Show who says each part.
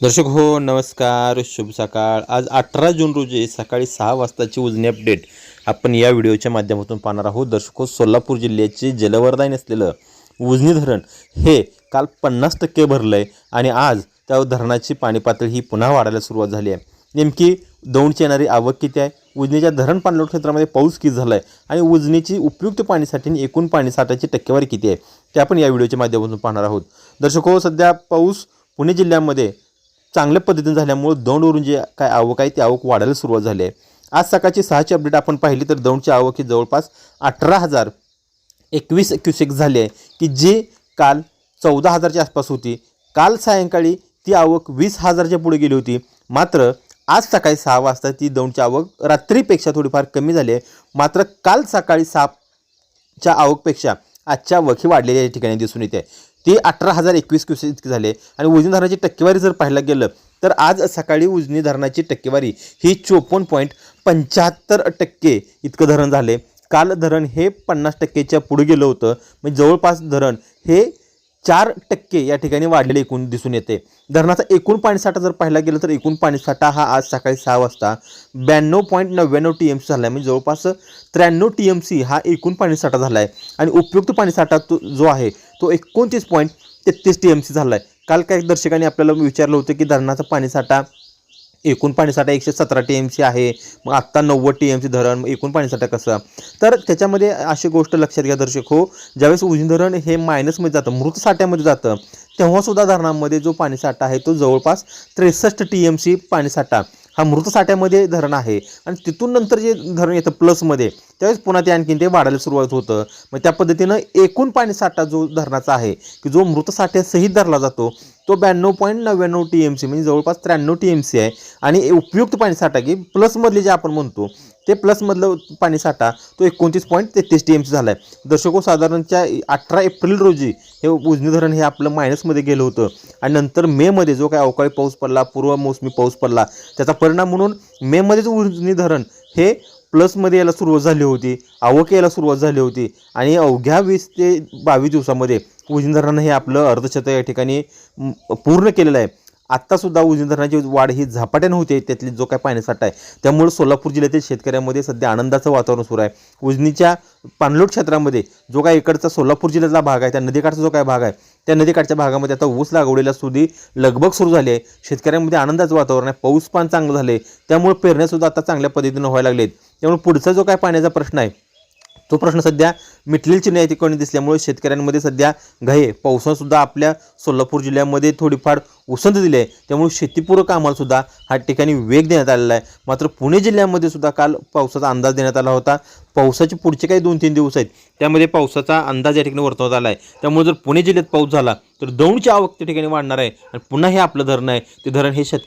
Speaker 1: दर्शक हो नमस्कार शुभ सकाळ. आज अठरा जून रोजी सकाळी सहा वाजताची उजनी अपडेट आपण या व्हिडिओच्या माध्यमातून पाहणार आहोत. दर्शक हो सोलापूर जिल्ह्याचे जलवरदान असलेलं उजनी धरण हे काल पन्नास टक्के भरलं आहे आणि आज त्या धरणाची पाणी पातळी ही पुन्हा वाढायला सुरुवात झाली आहे. नेमकी दौंडची येणारी आवक किती आहे? उजनीच्या धरण पाणलोट क्षेत्रामध्ये पाऊस किती झाला आहे आणि उजनीची उपयुक्त पाणीसाठी आणि एकूण पाणीसाठ्याची टक्केवारी किती आहे? ते आपण या व्हिडिओच्या माध्यमातून पाहणार आहोत. दर्शक हो सध्या पाऊस पुणे जिल्ह्यामध्ये चांगल्या पद्धतीने झाल्यामुळे दौंडवरून जे काय आवक आहे ती आवक वाढायला सुरुवात झाली आहे. आज सकाळची सहाची अपडेट आपण पाहिली तर दौंडची आवक ही जवळपास अठरा हजार एकवीस क्युसेक झाली आहे की जी काल चौदा हजारच्या आसपास होती. काल सायंकाळी ती आवक वीस हजारच्या पुढे गेली होती. मात्र आज सकाळी सहा वाजता ती दौंडची आवक रात्रीपेक्षा थोडीफार कमी झाली आहे. मात्र काल सकाळी सहाच्या आवकपेक्षा आजच्या आवक ही वाढलेली या ठिकाणी दिसून येते. ते अठरा हजार एकवीस क्युसेस इतकी झाले. आणि उजनी धरणाची टक्केवारी जर पाहायला गेलं तर आज सकाळी उजनी धरणाची टक्केवारी ही चोपन्न पॉईंट पंच्याहत्तर टक्के इतकं धरण झाले. काल धरण हे पन्नास टक्केच्या पुढे गेलं होतं. म्हणजे जवळपास धरण हे चार टक्के या ठिकाणी वाढलेले एकूण दिसून येते. धरणाचा एकूण पाणीसाठा जर पाहायला गेलं तर एकूण पाणीसाठा हा आज सकाळी सहा वाजता ब्याण्णव पॉईंट नव्याण्णव टी एम सी झाला आहे म्हणजे जवळपास त्र्याण्णव टी एम सी हा एकूण पाणीसाठा झाला आहे आणि उपयुक्त पाणीसाठा तो जो आहे तो एकोणतीस पॉईंट तेहतीस टी एम सी झाला आहे काल काही दर्शकांनी आपल्याला विचारलं होतं की धरणाचा पाणीसाठा एकूण पाणीसाठा एकशे सतरा टी एम सी आहे. मग आत्ता नव्वद टी एम सी धरण मग एकूण पाणीसाठा कसं? तर त्याच्यामध्ये अशी गोष्ट लक्षात घ्या दर्शक हो ज्यावेळेस उजनी धरण हे मायनसमध्ये जातं मृत साठ्यामध्ये जातं तेव्हासुद्धा धरणामध्ये जो पाणीसाठा आहे तो जवळपास त्रेसष्ट टी एम सी पाणीसाठा हा मृत साठ्यामध्ये धरण आहे. आणि तिथून नंतर जे धरण येतं प्लसमध्ये त्यावेळेस पुन्हा ते आणखीन ते वाढायला सुरुवात होतं. मग त्या पद्धतीनं एकूण पाणीसाठा जो धरणाचा आहे की जो मृत साठ्यासहित धरला जातो तो ब्याण्णव पॉईंट नव्याण्णव टी एम सी म्हणजे जवळपास त्र्याण्णव टी एम सी आहे. आणि उपयुक्त पाणीसाठा की प्लसमधले जे आपण म्हणतो ते प्लसमधलं पाणीसाठा तो एकोणतीस पॉईंट तेहतीस टी एम सी झाला आहे दर्शको साधारणच्या अठरा एप्रिल रोजी हे उजनी धरण हे आपलं मायनसमध्ये गेलं होतं. आणि नंतर मेमध्ये जो काय अवकाळी पाऊस पडला पूर्व मोसमी पाऊस पडला त्याचा परिणाम म्हणून मेमध्येच उजनी धरण हे प्लसमध्ये यायला सुरुवात झाली होती आवक यायला सुरुवात झाली होती आणि अवघ्या वीस ते बावीस दिवसामध्ये उजनी धरणानं हे आपलं अर्धशतक या ठिकाणी पूर्ण केलेलं आहे. आत्तासुद्धा उजनी धरणाची वाढ ही झपाट्यानं होते त्यातली जो काय पाण्यासाठा आहे. त्यामुळे सोलापूर जिल्ह्यातील शेतकऱ्यांमध्ये सध्या आनंदाचं वातावरण सुरू आहे. उजनीच्या पाणलोट क्षेत्रामध्ये जो काय इकडचा सोलापूर जिल्ह्यातला भाग आहे त्या नदीकाठचा जो काय भाग आहे त्या नदीकाठच्या भागामध्ये आता ऊस लागवडीला सुधी लगबग सुरू झाली आहे. शेतकऱ्यांमध्ये आनंदाचं वातावरण आहे. पाऊस पण चांगलं आहे त्यामुळे पेरण्यासुद्धा आता चांगल्या पद्धतीनं व्हायला लागलेत. त्यामुळे पुढचा जो काय पाण्याचा प्रश्न आहे तो प्रश्न सध्या मिटलेली नाही ठिकाणी दिसल्यामुळे शेतकऱ्यांमध्ये सध्या घाये पावसानंसुद्धा आपल्या सोलापूर जिल्ह्यामध्ये थोडीफार उसंत दिली आहे. त्यामुळे शेतीपूरक कामालासुद्धा हा ठिकाणी वेग देण्यात आलेला आहे. मात्र पुणे जिल्ह्यामध्ये सुद्धा काल पावसाचा अंदाज देण्यात आला होता. पावसाचे पुढचे काही दोन तीन दिवस आहेत. त्यामध्ये पावसाचा अंदाज या ठिकाणी वर्तवण्यात आला आहे. त्यामुळे जर पुणे जिल्ह्यात पाऊस झाला तर दौंडची आवक त्या ठिकाणी वाढणार आहे. आणि पुन्हा हे आपलं धरण आहे. ते धरण हे शेतकरी